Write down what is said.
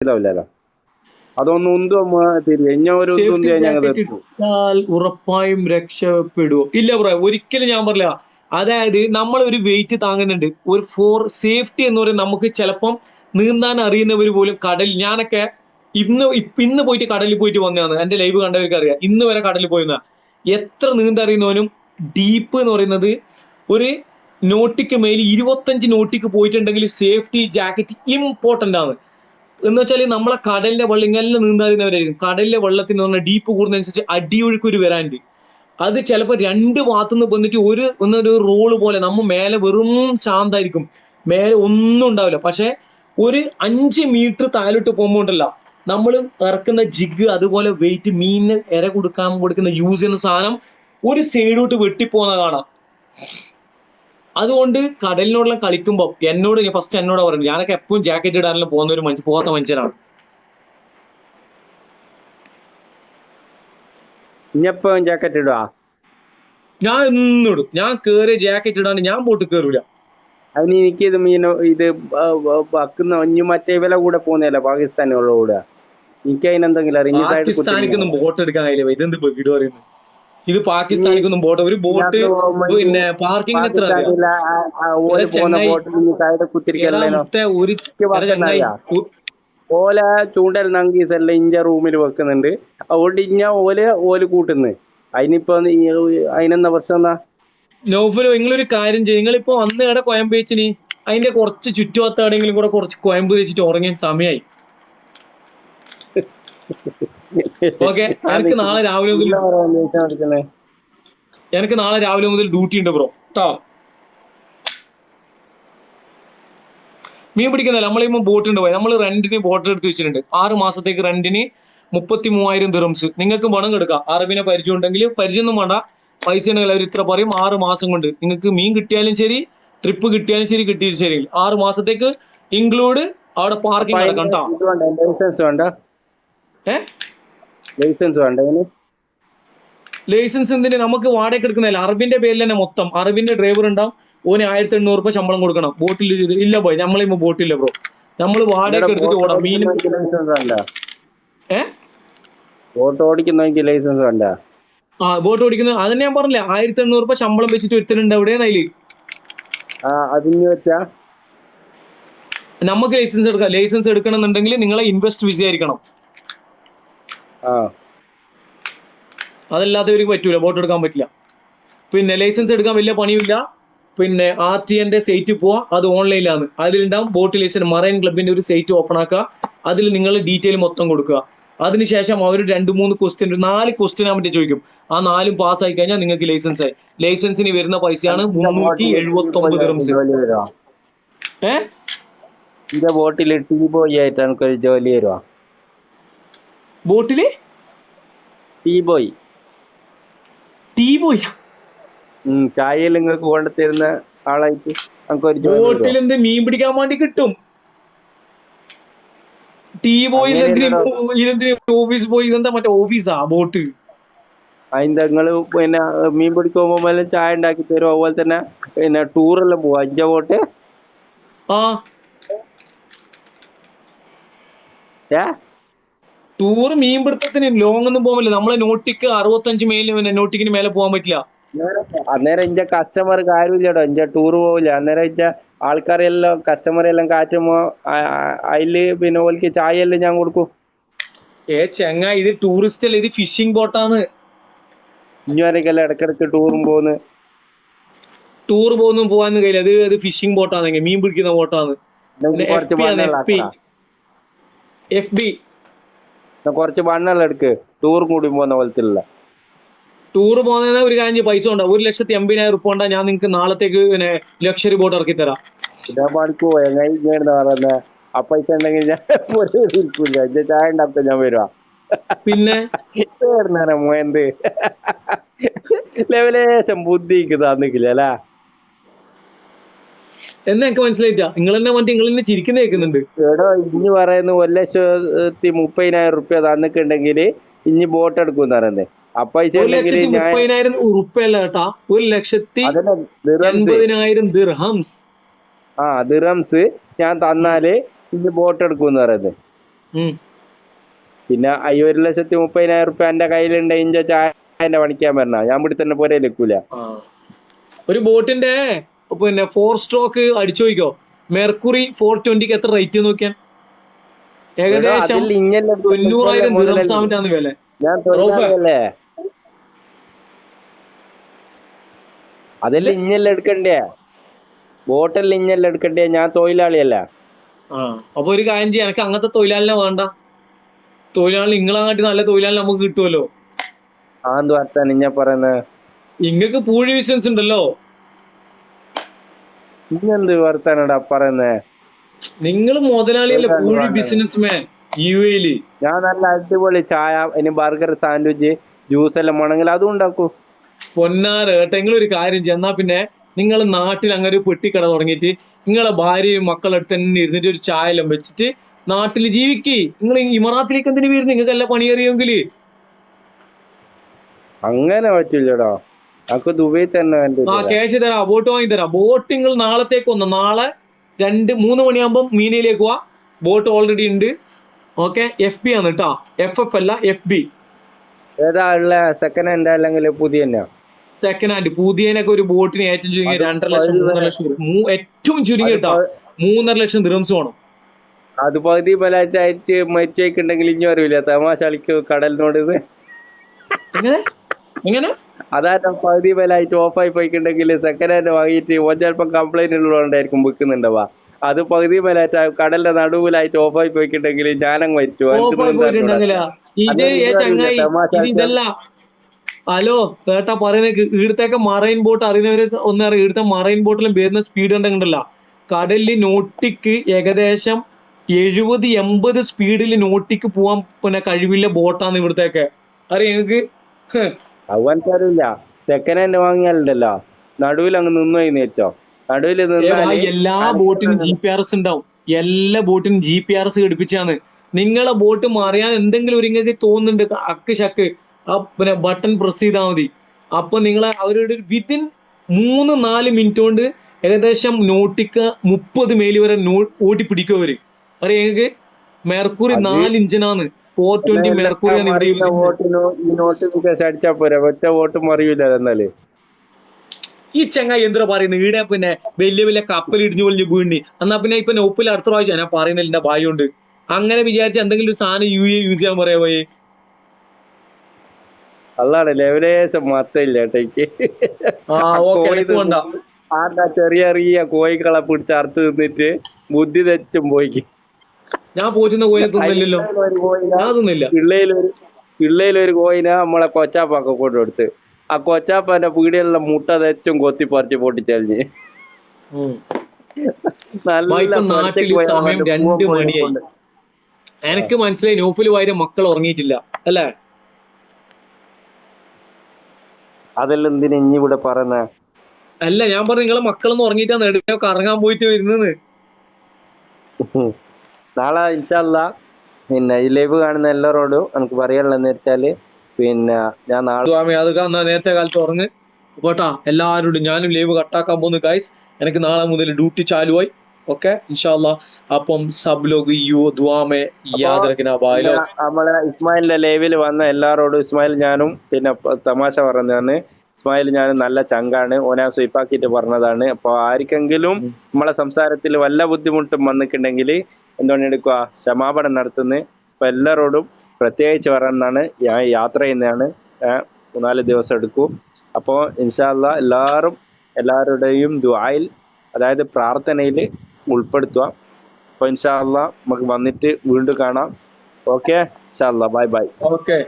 മനസ്സിലാവില്ലല്ലോ. അതൊന്നും ഒരു ഞങ്ങൾ ഉറപ്പായും രക്ഷപ്പെടുവോ? ഇല്ല ബ്രോ ഒരിക്കലും ഞാൻ പറയില്ല അതായത് നമ്മൾ ഒരു വെയിറ്റ് താങ്ങുന്നുണ്ട്. ഒരു ഫോർ സേഫ്റ്റി എന്ന് പറയുന്നത് നമുക്ക് ചിലപ്പം നീന്താൻ അറിയുന്നവർ പോലും കടൽ ഞാനൊക്കെ ഇന്ന് ഇന്ന് പോയിട്ട് കടലിൽ പോയിട്ട് വന്നതാണ്. എന്റെ ലൈവ് കണ്ടവർക്ക് അറിയാം ഇന്ന് വരെ കടലിൽ പോയിരുന്ന എത്ര നീന്തറിയുന്നവനും ഡീപ്പ് എന്ന് പറയുന്നത് ഒരു നോട്ടിക്ക് മേൽ ഇരുപത്തഞ്ച് നോട്ടിക്ക് പോയിട്ടുണ്ടെങ്കിൽ സേഫ്റ്റി ജാക്കറ്റ് ഇമ്പോർട്ടന്റ് ആണ്. എന്ന് വെച്ചാൽ നമ്മളെ കടലിന്റെ വെള്ളം ഇങ്ങനെ നീന്താറിയുന്നവരായിരിക്കും കടലിലെ വെള്ളത്തിന് പറഞ്ഞാൽ ഡീപ്പ് കൂടുന്നതനുസരിച്ച് അടിയൊഴുക്കൊരു വരാണ്ട് അത് ചിലപ്പോൾ രണ്ട് ഭാഗത്തുനിന്ന് വന്നിട്ട് ഒരു ഒന്നൊരു റോൾ പോലെ നമ്മ മേലെ വെറും ശാന്തായിരിക്കും. മേലെ ഒന്നും ഉണ്ടാവില്ല. പക്ഷെ ഒരു അഞ്ച് മീറ്റർ താഴോട്ട് പോകുമ്പോൾ ഉണ്ടല്ല നമ്മൾ ഇറക്കുന്ന ജിഗ് അതുപോലെ വെയിറ്റ് മീനിന് ഇര കൊടുക്കാൻ കൊടുക്കുന്ന യൂസ് ചെയ്യുന്ന സാധനം ഒരു സൈഡോട്ട് വെട്ടിപ്പോകുന്ന കാണാം. അതുകൊണ്ട് കടലിനോടുള്ള കളിക്കുമ്പോൾ എന്നോട് ഫസ്റ്റ് എന്നോട് പറയുന്നത്. ഞാനൊക്കെ എപ്പോഴും ജാക്കറ്റ് ഇടാനെല്ലാം പോകുന്ന ഒരു മനുഷ്യ പോകാത്ത മനുഷ്യനാണ്. ഇഞ്ഞപ്പോ ജാക്കറ്റ് ഇടുക ഞാൻ എന്നും ഇടും. ഞാൻ കേറി ജാക്കറ്റ് ഇടാണ്ട് ഞാൻ ബോട്ട് കേറൂല. അതിന് എനിക്ക് ഇത് മീനോ ഇത് വക്കുന്ന ഇനി മറ്റേ വില കൂടെ പോകുന്നതല്ല? പാകിസ്ഥാനുള്ള കൂടെ. എനിക്ക് അതിനെന്തെങ്കിലും അറിയാം. പാകിസ്ഥാനിക്കൊന്നും. ബോട്ട് എടുക്കാൻ കഴിയില്ല. ഇതെന്ത് വീട് പറയുന്നത്? ഇത് പാകിസ്ഥാനിക്കൊന്നും ബോട്ട് ഒരു ബോട്ട് പിന്നെ പാർക്കിംഗ് എത്ര ഒരു ഓല ചൂണ്ടൽ നങ്കീസ് എല്ലാം ഇഞ്ച റൂമിൽ വെക്കുന്നുണ്ട്. അതുകൊണ്ട് ഇഞ്ഞ ഓല ഓൽ കൂട്ടുന്നു. അതിനിപ്പോ അതിനെന്താ പ്രശ്നം എന്നാ നോഫലോ നിങ്ങളൊരു കാര്യം ചെയ്യും. നിങ്ങളിപ്പോ അന്ന് ഇവിടെ കോയമ്പ് വെച്ചിന്. അതിന്റെ കുറച്ച് ചുറ്റുവട്ടം എവിടെയെങ്കിലും കൂടെ കുറച്ച് കോയമ്പ് വെച്ചിട്ട് ഉറങ്ങിയ സമയമായി ഓക്കെ എനിക്ക് നാളെ രാവിലെ മുതൽ എനിക്ക് നാളെ രാവിലെ മുതൽ ഡ്യൂട്ടി ഉണ്ട് ബ്രോ. കേട്ടോ മീൻ പിടിക്കുന്നില്ല നമ്മളിപ്പോ ബോട്ട് ഉണ്ട് പോയി നമ്മൾ റെന്റിന് ബോട്ട് എടുത്ത് വെച്ചിട്ടുണ്ട്. ആറ് മാസത്തേക്ക് റെന്റിന് മുപ്പത്തി മൂവായിരം ദിറംസ് നിങ്ങൾക്ക് പണം കെടുക്കാം. അറബിനെ പരിചയം ഉണ്ടെങ്കിൽ പരിചയമൊന്നും വേണ്ട. പൈസ ഉണ്ടെങ്കിൽ അവർ ഇത്ര പറയും. ആറ് മാസം കൊണ്ട്. നിങ്ങൾക്ക് മീൻ കിട്ടിയാലും ശരി ട്രിപ്പ് കിട്ടിയാലും ശരി കിട്ടിയാലും ശരി. ആറ് മാസത്തേക്ക് ഇൻക്ലൂഡ് അവിടെ പാർക്കിംഗ് അപ്പൊ കേട്ടോ ലൈസൻസ് വേണ്ട ലൈസൻസ് എന്തിന്? നമുക്ക് വാടക എടുക്കുന്നില്ല അറബിന്റെ പേരിൽ തന്നെ മൊത്തം. അറബിന്റെ ഡ്രൈവർ ഉണ്ടാവും. ഓന് ആയിരത്തി എണ്ണൂറ് രൂപ ശമ്പളം കൊടുക്കണം. ബോട്ടിൽ ഇല്ല പോയി നമ്മളിപ്പോ ബോട്ടില്ല ബ്രോ നമ്മൾ വാടക എടുത്തിട്ട് ഓടാം. മീൻ ബോട്ട് ഓടിക്കുന്നവർക്ക് ലൈസൻസ് വേണ്ട. ആ ബോട്ട് ഓടിക്കുന്നത് അതന്നെ ഞാൻ പറഞ്ഞില്ല. ആയിരത്തി എണ്ണൂറ് രൂപ ശമ്പളം വെച്ചിട്ട് ഒരുത്തനുണ്ട് എവിടെയാണ് അതിൽ? അതിന് വെച്ചാ നമുക്ക് ലൈസൻസ് എടുക്കാം. ലൈസൻസ് എടുക്കണമെന്നുണ്ടെങ്കിൽ നിങ്ങളെ ഇൻവെസ്റ്റ് വിസ ആയിരിക്കണം ആ അതല്ലാത്തവർക്ക് പറ്റൂല. ബോട്ട് എടുക്കാൻ പറ്റില്ല. പിന്നെ ലൈസൻസ് എടുക്കാൻ വലിയ പണിയില്ല പിന്നെ ആർ ടി എന്റെ സൈറ്റ് പോവാ. അത് ഓൺലൈനിലാണ് അതിലുണ്ടാവും ബോട്ട് ലൈസൻസ് മറൈൻ ക്ലബിന്റെ ഒരു സൈറ്റ് ഓപ്പൺ ആക്കുക. അതിൽ നിങ്ങൾ ഡീറ്റെയിൽ മൊത്തം കൊടുക്കുക. അതിനുശേഷം അവർ രണ്ട് മൂന്ന് ക്വസ്റ്റ്യൻ നാല് ക്വസ്റ്റ്യൻ ആകുമ്പോൾ ചോദിക്കും. ആ നാലും പാസ് ആയി കഴിഞ്ഞാൽ നിങ്ങൾക്ക് ലൈസൻസ് ആയി. ലൈസൻസിന് വരുന്ന പൈസയാണ് മുന്നൂറ്റി എഴുപത്തി ഒമ്പത് റംസ് ഏഹ് ബോട്ടിൽ ടീ ബോയ് ആയിട്ട് എനിക്കൊരു ജോലി വരുവാ? ബോട്ടിൽ? ടീ ബോയ് ടീ ബോയ് ഉം ചായയിൽ നിങ്ങൾക്ക് കൊണ്ടു തരുന്ന ആളായിട്ട് നമുക്കൊരു. ബോട്ടിൽ എന്ത് മീൻ പിടിക്കാൻ വേണ്ടി കിട്ടും? Tea boy. ഓഫീസ് പോയി ഇതെന്താ മറ്റേ ഓഫീസാ ബോട്ട്? അതിന്റെ നിങ്ങൾ പിന്നെ മീൻ പിടിക്കാൻ എല്ലാം ചായ ഉണ്ടാക്കി തരും അതുപോലെ തന്നെ പിന്നെ ടൂറെല്ലാം പോവാ? അഞ്ച ബോട്ട്? ആ. ഏ? ടൂർ മീൻ പിടുത്തത്തിന് ലോങ് ഒന്നും പോകാൻ പറ്റില്ല. നമ്മളെ നോട്ടിക്ക് അറുപത്തഞ്ച് മൈലിന് പിന്നെ നോട്ടിക്കിന് മേലെ പോകാൻ പറ്റില്ല. അന്നേരം ഇന്റെ കസ്റ്റമർ കാര്യമില്ലടോ. ഇന്റെ ടൂർ പോവില്ല. അന്നേരം ഇന്റെ ആൾക്കാരെല്ലാം കസ്റ്റമറെല്ലാം കാറ്റുമ്പോ അതിൽ പിന്നെ ഓൽക്ക് ചായ എല്ലാം ഞാൻ കൊടുക്കും. ഏ ചെങ്ങ ഇത് ടൂറിസ്റ്റ് അല്ല? ഇത് ഫിഷിംഗ് ബോട്ടാണ് ഇഞ്ഞുവരെക്കെല്ലാം ഇടക്കിടക്ക് ടൂറും പോകുന്നു ടൂർ പോകുന്നു പോകാൻ കയ്യില്ല അത് അത് ഫിഷിംഗ് ബോട്ടാണ് മീൻ പിടിക്കുന്ന ബോട്ടാണ് എഫ് ബി ആണ് എഫ് ബി മണ്ണെല്ലാം എഫ് ബി കുറച്ച് മണ്ണെല്ലാം എടുക്ക്. ടൂർ കൂടി പോകുന്ന പോലത്തെ ടൂർ പോകുന്നതിന് ഒരു കാര്യം പൈസ ഉണ്ടാവും ഒരു ലക്ഷത്തി എൺപതിനായിരം ഉറുപ്പ ഉണ്ടാ? ഞാൻ നിങ്ങൾക്ക് നാളത്തേക്ക് പിന്നെ ലക്ഷറി ബോട്ട് ഇറക്കി തരാം. ഇതാ പണിക്ക് എങ്ങനെ പറയുന്നത് ആ പൈസ ഉണ്ടെങ്കിൽ ഞാൻ ഇരിക്കില്ല ചായ ഉണ്ടാക്കാൻ ഞാൻ വരുവാ. പിന്നെ? മോയന്ത് ലെവലേശം ബുദ്ധിക്ക് തന്നിക്കില്ല അല്ലേ? എന്നാ എനിക്ക് മനസ്സിലായിട്ടാ. നിങ്ങൾ തന്നെ മറ്റേ നിങ്ങൾ തന്നെ ചിരിക്കുന്ന കേൾക്കുന്നുണ്ട്. എടോ ഇഞ്ഞ് പറയുന്ന ഒരു ലക്ഷത്തി മുപ്പതിനായിരം റുപ്യ തന്നിട്ടുണ്ടെങ്കിൽ ഇഞ്ഞ് ബോട്ട് എടുക്കും പറയുന്നത് അപ്പൊ ഒരു ലക്ഷത്തി മുപ്പതിനായിരം ഉറുപ്പല്ല കേട്ടാ. ഒരു ലക്ഷത്തി എൺപതിനായിരം ദിർഹംസ് ആ ദിർഹംസ് ഞാൻ തന്നാൽ ഇഞ്ഞ് ബോട്ട് എടുക്കും പറയുന്നത്. പിന്നെ ഈ ഒരു ലക്ഷത്തി മുപ്പതിനായിരം റുപ്യ എന്റെ കയ്യിലുണ്ട് ഇഞ്ച ചായന്റെ പണിക്കാൻ പറഞ്ഞ. ഞാൻ ഇവിടെ തന്നെ പോരെ ലക്കൂല. ഒരു ബോട്ടിന്റെ പിന്നെ ഫോർ സ്ട്രോക്ക് അടിച്ചു നോക്കിക്കോ മെർക്കുറി ഫോർ ട്വന്റിക്ക് എത്ര റേറ്റ് നോക്കിയാൽ ഏകദേശം തൊണ്ണൂറായിരം ദിറംസ് ആയിട്ടാണ് വില അതെല്ലാം ഇഞ്ഞെല്ലാം എടുക്കണ്ടേ? ബോട്ടലിൽ ഇഞ്ഞെല്ലാം എടുക്കണ്ടേ? ഞാൻ തൊഴിലാളിയല്ല. ആ അപ്പൊ ഒരു കാര്യം ചെയ്യാം. എനിക്ക് അങ്ങനത്തെ തൊഴിലാളിനെ വേണ്ട. തൊഴിലാളി നിങ്ങളങ്ങാട്ടി നല്ല തൊഴിലാളി നമുക്ക് കിട്ടുമല്ലോ ആന്ത് വർത്താൻ ഞാൻ പറയുന്നത് ഇങ്ങക്ക് പൂഴി ബിസിനസ് ഉണ്ടല്ലോ. ഇഞ്ഞെന്ത് വർത്താനടാ പറയുന്നേ? നിങ്ങൾ മുതലാളിയല്ലേ തൊഴിലാളി പൂഴി വേണ്ട. യു എയിൽ ഞാൻ നല്ല അടിപൊളി ചായ ഇനി ബർഗർ സാൻഡ്വിച്ച് ജ്യൂസ് എല്ലാം വേണമെങ്കിൽ അതും ഉണ്ടാക്കൂ. പൊന്നാറ് കേട്ടോ. നിങ്ങൾ ഒരു കാര്യം ചെയ്യാം. എന്നാ പിന്നെ നിങ്ങൾ നാട്ടിൽ അങ്ങനെ ഒരു പെട്ടിക്കട തുടങ്ങിയിട്ട് നിങ്ങളെ ഭാര്യയും മക്കളടുത്ത് തന്നെ ഇരുന്നിട്ട് ഒരു ചായ എല്ലാം വെച്ചിട്ട് നാട്ടിൽ ജീവിക്ക്. നിങ്ങൾ ഇമറാത്തിലേക്ക് എന്തിനു വരുന്നു? നിങ്ങൾക്ക് എല്ലാ പണി അറിയുമെങ്കിൽ അങ്ങനെ പറ്റില്ലടോ. നമുക്ക് ദുബൈ തന്നെ ആ ക്യാഷ് തരാം ബോട്ട് വാങ്ങി തരാം. ബോട്ട് നിങ്ങൾ നാളത്തേക്ക് വന്നു നാളെ രണ്ട് മൂന്ന് മണിയാകുമ്പോൾ മീനയിലേക്ക് പോവാ ബോട്ട് ഓൾറെഡി ഉണ്ട്. ഓക്കെ എഫ് ബി ആണ് കേട്ടോ എഫ് എഫ് അല്ല എഫ് ബി ഏതാ ഉള്ള സെക്കൻഡ് ഹാൻഡ് അല്ലെങ്കിൽ പുതിയ സെക്കൻഡ് ഹാൻഡ് പുതിയനൊക്കെ ഒരു ബോട്ടിന് ഏറ്റവും ചുരുങ്ങി രണ്ടര ലക്ഷം മൂന്നര ലക്ഷം ഏറ്റവും ചുരുങ്ങി കേട്ടോ മൂന്നര ലക്ഷം ദിറംസ് വേണം. അത് പകുതി ബലാറ്റായിട്ട് മരിച്ചേക്കുണ്ടെങ്കിൽ ഇനി അറിയില്ല തമാശ കളിക്കും കടലിനോട് ഇത് എങ്ങനെ? എങ്ങനെ? അതായത് പകുതി ബലായിട്ട് ഓഫായി പോയിക്കുണ്ടെങ്കിൽ സെക്കൻഡ് ഹാൻഡ് വാങ്ങിയിട്ട് ഓൻ ചിലപ്പം കംപ്ലൈന്റ് ഉള്ളതുകൊണ്ടായിരിക്കും വിൽക്കുന്നുണ്ടാവുക അത് പകുതി ബലായിട്ട് കടലിന്റെ നടുവിലായിട്ട് ഓഫായി പോയിക്കുണ്ടെങ്കിൽ ഞാനങ്ങ് മരിച്ചു. ഹലോ കേട്ടാ പറയുന്നേക്ക്. ഇവിടുത്തേക്ക് മറൈൻ ബോട്ട് അറിയുന്നവര് ഒന്നും അറിയാം. ഇവിടുത്തെ മറൈൻ ബോട്ടിലും വരുന്ന സ്പീഡ് ഉണ്ടെങ്കിലല്ല കടലിൽ നോട്ടിക്ക് ഏകദേശം എഴുപത് എൺപത് സ്പീഡിൽ നോട്ടിക്ക് പോവാൻ പിന്നെ കഴിവില്ല ബോട്ടാണ് ഇവിടുത്തേക്ക് അറിയാം നിങ്ങക്ക് ഹ്. അവൻക്കറിയില്ല സെക്കൻഡ് ഹാൻഡ് വാങ്ങിയാലുണ്ടല്ലോ. നടുവിൽ അങ്ങ് നിന്നു നേരിച്ചോ നടുവിൽ നിന്നാൽ എല്ലാ ബോട്ടിനും ജി പി ആർ എസ് ഉണ്ടാവും എല്ലാ ബോട്ടിനും ജി പി ആർ എസ് ഘടിപ്പിച്ചാണ്. നിങ്ങളെ ബോട്ട് മറിയാൻ എന്തെങ്കിലും ഒരു ഇങ്ങനെ തോന്നുന്നുണ്ട് അക്ക് ശക്ക്. ആ പിന്നെ ബട്ടൺ പ്രസ് ചെയ്താൽ മതി. അപ്പൊ നിങ്ങളെ അവരുടെ വിതിൻ മൂന്ന് നാല് മിനിറ്റ് കൊണ്ട് ഏകദേശം നോട്ടിക്ക് മുപ്പത് മേലി വരെ ഓടി പിടിക്കും അവർ. അറിയാം നിങ്ങൾക്ക് മെർക്കുറി അത് നാല് ഇഞ്ചിനാണ്. ഫോർ ട്വന്റി വോട്ടിനോ ഈ അടിച്ചാ പോരാ? ഒറ്റ വോട്ട് മറിയൂല എന്നാൽ. ഈ ചങ്ങായി എന്തിനാ പറയുന്നത് ഈടെ പിന്നെ വലിയ വലിയ കപ്പൽ ഇടിഞ്ഞു പൊളിഞ്ഞ് വീണ്. എന്നാ പിന്നെ ഇപ്പൊ നോപ്പിൽ അടുത്ത പ്രാവശ്യം ഞാൻ പറയുന്നില്ല എന്റെ ഭായിയുണ്ട് അങ്ങനെ വിചാരിച്ച എന്തെങ്കിലും ഒരു സാധനം യു എ യൂസ് ചെയ്യാൻ പറയാ പോയി? അതാണ് ലെവലേശം വേണ്ട ആണ്ടാ ചെറിയ ചെറിയ കോഴികളെ പിടിച്ച് അറുത്ത് തിന്നിട്ട് ബുദ്ധി തെച്ചും പോയിക്ക്. ഞാൻ പോറ്റുന്ന കോയിനെ തിന്നില്ലല്ലോ. ഞാൻ തിന്നില്ല. പിള്ളയിലൊരു കോയിനെ നമ്മളെ കൊച്ചാപ്പൊക്കെ കൊണ്ടുകൊടുത്ത് ആ കൊച്ചാപ്പന്റെ പീടികളിലെ മുട്ട തെച്ചും കൊത്തി പറിച്ച് പൊട്ടിച്ചെറിഞ്ഞ്. പോയാ സമയം മറ്റേ രണ്ട് മണിയായി. എനിക്ക് മനസ്സിലായി നോഫിൽ വാര്യ മക്കൾ ഉറങ്ങിയിട്ടില്ല അല്ലേ? അതെല്ലാം എന്തിനാ ഇനി ഇവിടെ പറയുന്നേ? അല്ല ഞാൻ പറഞ്ഞു നിങ്ങളെ മക്കളൊന്നും ഉറങ്ങിയിട്ടാ എവിടെയോ കറങ്ങാൻ പോയിട്ട് വരുന്നത് നാളെ ഇൻഷല്ല പിന്നെ ഈ ലൈവ് കാണുന്ന എല്ലാവരോടും എനിക്ക് പറയാനുള്ളതെന്ന് വെച്ചാൽ പിന്നെ ഞാൻ നാളെ സ്വാമി അത് നേരത്തെ കാലത്ത് ഉറങ്ങ്. പോട്ടാ എല്ലാവരോടും ഞാനും ലൈവ് കട്ടാക്കാൻ പോകുന്നു ഗൈസ് എനിക്ക് നാളെ മുതൽ ഡ്യൂട്ടി ചാലുവായി. ഓക്കെ ഇൻഷാല്ല അപ്പം സബ് ലോഗ് യു ദുആമേ യാദ് രഖന ബായ് പിന്നെ നമ്മളെ ഇസ്മായിലിന്റെ ലൈവിൽ വന്ന എല്ലാരോടും ഇസ്മായിൽ ഞാനും പിന്നെ തമാശ പറഞ്ഞതാണ്. ഇസ്മായിൽ ഞാനും നല്ല ചങ്കാണ്. ഓനെ സ്വീപ്പാക്കിയിട്ട് പറഞ്ഞതാണ്. അപ്പൊ ആർക്കെങ്കിലും നമ്മളെ സംസാരത്തിൽ വല്ല ബുദ്ധിമുട്ടും വന്നിട്ടുണ്ടെങ്കിൽ എന്തുകൊണ്ട് എടുക്കുക ക്ഷമാപണം നടത്തുന്നത് ഇപ്പൊ എല്ലാവരോടും പ്രത്യേകിച്ച് പറയുന്നതാണ് ഞാൻ യാത്ര ചെയ്യുന്നതാണ്. മൂന്നാൽ ദിവസം എടുക്കും. അപ്പോൾ ഇൻഷാല്ല എല്ലാവരും എല്ലാവരുടെയും ദ്വായിൽ അതായത് പ്രാർത്ഥനയിൽ ഉൾപ്പെടുത്തുക. അപ്പോൾ ഇൻഷാല്ല നമുക്ക് വന്നിട്ട് വീണ്ടും കാണാം. ഓക്കെ? ഇൻഷാല്ല ബൈ ബൈ. ഓക്കെ.